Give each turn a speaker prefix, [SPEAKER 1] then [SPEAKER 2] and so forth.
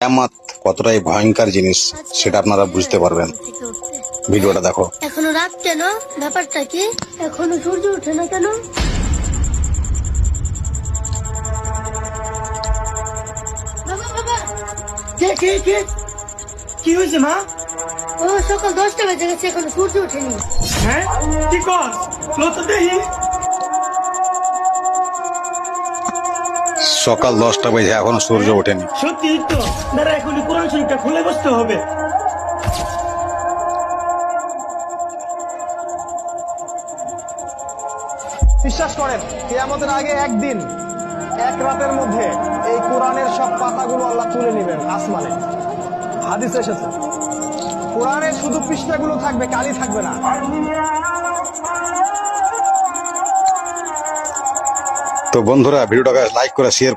[SPEAKER 1] কেয়ামত কতটাই ভয়ঙ্কর জিনিস সেটা আপনারা বুঝতে পারবেন। ভিডিওটা দেখো।
[SPEAKER 2] এখনও রাত কেন? ব্যাপারটা কি? এখনও সূর্য ওঠে না কেন?
[SPEAKER 3] কে কে কে? কি হয়েছে মা?
[SPEAKER 2] ও সকাল দশটা বেজে গেছে এখনও সূর্য ওঠেনি।
[SPEAKER 3] হ্যাঁ? কি কর? লত দেহি
[SPEAKER 1] সকাল দশটা বেজে এখনও সূর্য ওঠেনি।
[SPEAKER 3] সত্যি তো দাঁড়া এখনই কোরআন শরীফটা খুলে বসতে হবে।
[SPEAKER 4] বিশ্বাস করেন কেয়ামতের আগে একদিন এক রাতের মধ্যে এই কোরআনের সব পাতাগুলো আল্লাহ তুলে নেবেন আসমানে। হাদিস এসেছে। কোরআনের শুধু পৃষ্ঠাগুলো থাকবে কালি থাকবে না।
[SPEAKER 1] তো বন্ধুরা ভিডিওটাকে লাইক করে শেয়ার